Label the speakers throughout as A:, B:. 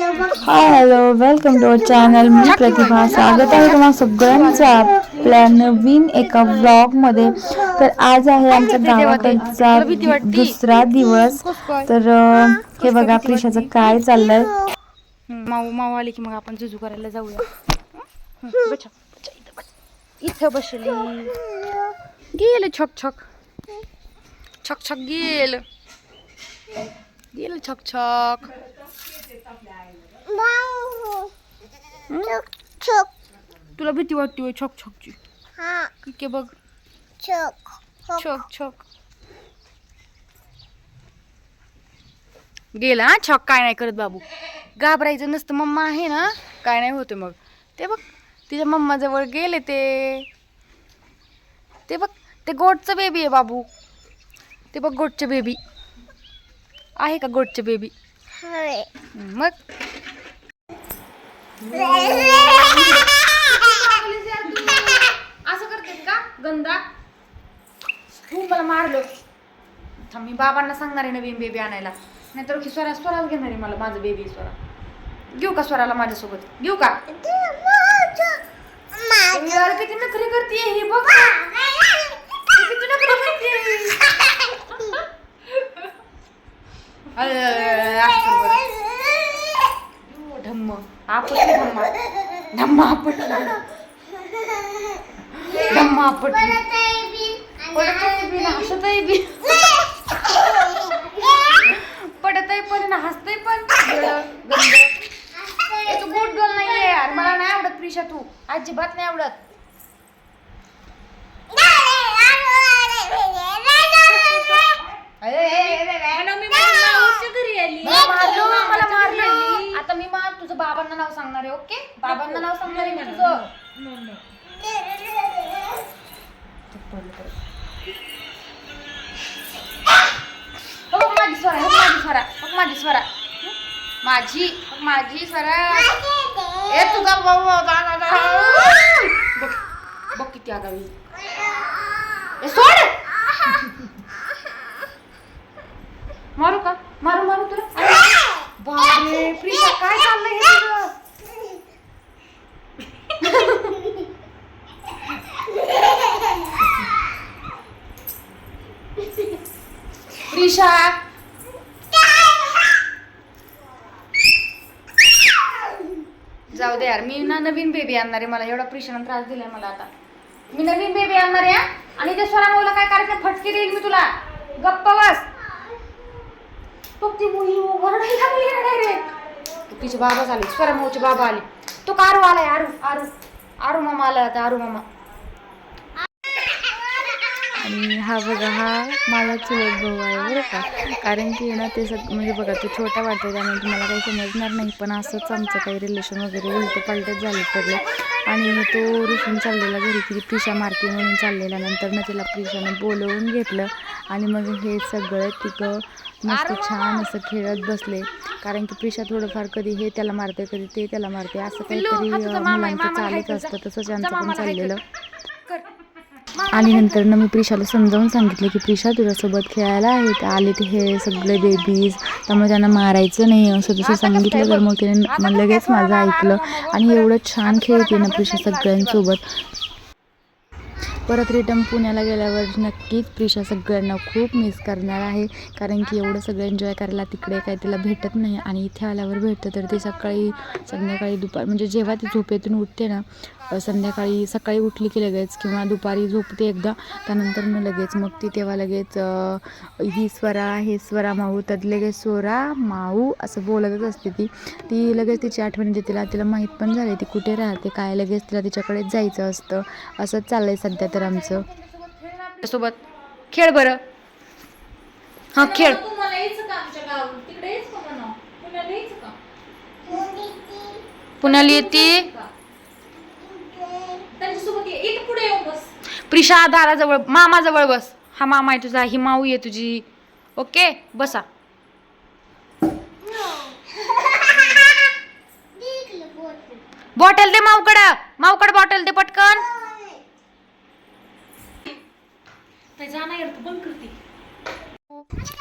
A: Hi hello welcome to our channel मी प्रतिभा. स्वागत आहे तुम्हा सगळ्यांचं आपल्या नवीन एका ब्लॉगमध्ये तर आज आहे आमच्या गावाकडचा दुसरा दिवस. तर हे बघा प्रिशाचं काय चाललंय?
B: माऊ माऊ आली की मग आपण जुजू करायला जाऊया. इथं इथं बसली. गेल छक छक. छक छक गेल. गेल छक छक. तुला भीती वाटते छक छकची. ठीक आहे बघ. छक छक. गेला हा? छक काय नाही करत बाबू. घाबरायचं नसतं मम्मा आहे ना? काय नाही होते मग. ते बघ तिच्या मम्माजवळ गेले ते. ते बघ ते गोटचं बेबी आहे बाबू. ते बघ गोटचे बेबी आहे का गोटचे बेबी मग? असं करते का गंदा? तू मला मारलं. थांब मी बाबांना सांगणार आहे नवीन बेबी आणायला. नाहीतर की स्वरा स्वराला घेणार आहे मला माझं बेबी स्वरा. घेऊ का स्वराला माझ्यासोबत? घेऊ का? किती नखरे करते हे बघ. ती किती नखरे करते अरे, असं बरं. धम्म. आपटली धम्मा. धम्मा आपटली. धम्मा आपटली. पडतय बी ना हसतंय बी. पडतंय पण ना हसतंय पण. तू गुड. गर्ल नाहीये यार. मला नाही आवडत प्रिशा तू. अजिबात नाही आवडत अरे, ए, ए, ए, ए, मला मारलं मला मारलं आता मी मार तुझं बाबांना नाव सांगणार आहे ओके बाबांना नाव सांगणार आहे मी तुझं हो बघ माझी स्वरा माझी स्वरा बघ माझी स्वरा माझी माझी स्वरा ए तुझा भाऊ दादा बघ बघ किती आगावी ए सोड मारू का? मारू मारू तुला? अरे, बापरे प्रिया काय चाललंय हे तुझं रिशा. जाऊ दे यार मी ना नवीन बेबी आणणार आहे मला. एवढा प्रिशानं त्रास दिलाय मला आता. मी नवीन बेबी आणणार आहे आणि ते स्वरा भाऊला काय करायचं फटके देईल मी तुला. गप्प बस. तो ती मुली ओरडायला लागली डायरेक्ट तिचे बाबा झाले स्वरा भाऊचे बाबा आले. तो का आरू आलाय आरू आरू. आरू मामा आला आता आरू मामा.
A: आणि हा बघा हा मला चुलत भाऊ आहे बरं का. कारण की ना ते सग म्हणजे बघा तो छोटा वाटतो त्यामुळे तुम्हाला काही समजणार नाही पण असंच आमचं काही रिलेशन वगैरे उलटं पालटच झालं पडलं आणि तो रुसून चाललेला घरी की प्रिशा मारते म्हणून चाललेला. नंतर ना तिला प्रिशानं बोलवून घेतलं आणि मग हे सगळं तिथं मस्त छान असं खेळत बसले. कारण की प्रिशा थोडंफार कधी हे त्याला मारते कधी ते त्याला मारते असं काहीतरी मुलांचं
B: तुझा.
A: असतं तसंच आमचं पण चाललेलं. आणि नंतर ना मी प्रिशाला समजावून सांगितलं की प्रिशा तुझ्यासोबत खेळायला आहे ते आले ते हे सगळे बेबीज त्यामुळे त्यांना मारायचं नाही असं तसं सांगितलं. तर मग तिने लगेच माझं ऐकलं. आणि एवढं छान खेळते ना प्रिशा सगळ्यांसोबत. परत रिटर्न पुण्याला गेल्यावर नक्कीच प्रिशा सगळ्यांना खूप मिस करणार आहे. कारण की एवढं सगळं एन्जॉय करायला तिकडे काय तिला भेटत नाही आणि इथे आल्यावर भेटतं तर ते सकाळी संध्याकाळी दुपार म्हणजे जेव्हा ती झोपेतून उठते ना संध्याकाळी सकाळी उठली की लगेच किंवा दुपारी झोपते एकदा त्यानंतर मग लगेच मग ती तेव्हा लगेच ही स्वरा हे स्वरा माऊ तर लगेच स्वरा माऊ असं बोलतच असते ती. ती लगेच तिची आठवण येते तिला तिला माहीत पण झाली ती कुठे राहते काय लगेच तिला तिच्याकडेच जायचं असतं असंच आहे सध्या तर. आमचं.
B: सोबत. खेळ बरं. हा खेळ.
C: पुण्याला
B: पुण्याला येते. प्रिशा दाराजवळ मामाजवळ बस. हा मामा आहे तुझा ही माऊ आहे तुझी. ओके? बसा. बॉटल दे माऊकड. माऊकड बॉटल दे पटकन.
C: जाणार बंद करते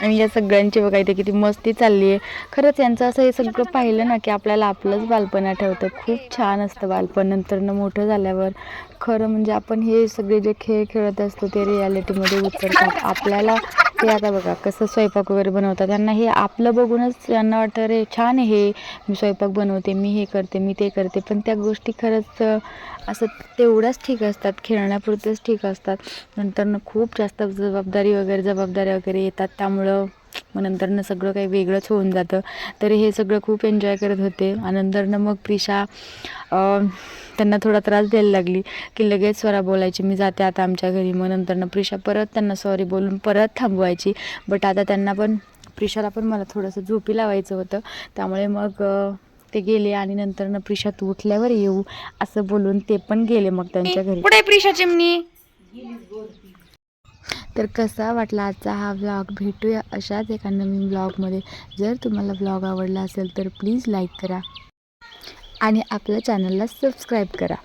A: आणि या सगळ्यांची बघा इथे किती मस्ती चालली आहे खरंच यांचं असं हे सगळं पाहिलं ना की आपल्याला आपलंच बालपण आठवतं. खूप छान असतं बालपण नंतर न मोठं झाल्यावर. खरं म्हणजे आपण हे सगळे जे खेळ खेळत असतो ते रियालिटीमध्ये उतरतात. आपल्याला ते आता बघा कसं स्वयंपाक वगैरे बनवतात. त्यांना हे आपलं बघूनच त्यांना वाटतं अरे छान आहे हे. मी स्वयंपाक बनवते मी हे करते मी ते करते. पण त्या गोष्टी खरंच असं तेवढ्याच ठीक असतात. खेळण्यापुरतेच ठीक असतात. नंतर खूप जास्त जबाबदारी वगैरे जबाबदाऱ्या वगैरे येतात. त्यामुळं मग नंतरनं सगळं काही वेगळंच होऊन जातं. तरी हे सगळं खूप एन्जॉय करत होते. आणि नंतरनं मग प्रिशा त्यांना थोडा त्रास द्यायला लागली की लगेच स्वरा बोलायची मी जाते आता आमच्या घरी. मग नंतरनं प्रिशा परत त्यांना सॉरी बोलून परत थांबवायची. बट आता त्यांना पण प्रिशाला पण मला थोडंसं झोपी लावायचं होतं. त्यामुळे मग ते गेले आणि नंतरनं प्रिशा तू उठल्यावर येऊ. असं बोलून ते पण गेले मग त्यांच्या घरी.
B: कुठे प्रिशा चिमणी?
A: तर कसा वाटला आजचा हा व्लॉग भेटूया अशाच एका नवीन ब्लॉगमध्ये जर तुम्हाला ब्लॉग आवडला असेल तर प्लीज लाईक करा. आणि आपल्या चॅनलला सबस्क्राईब करा.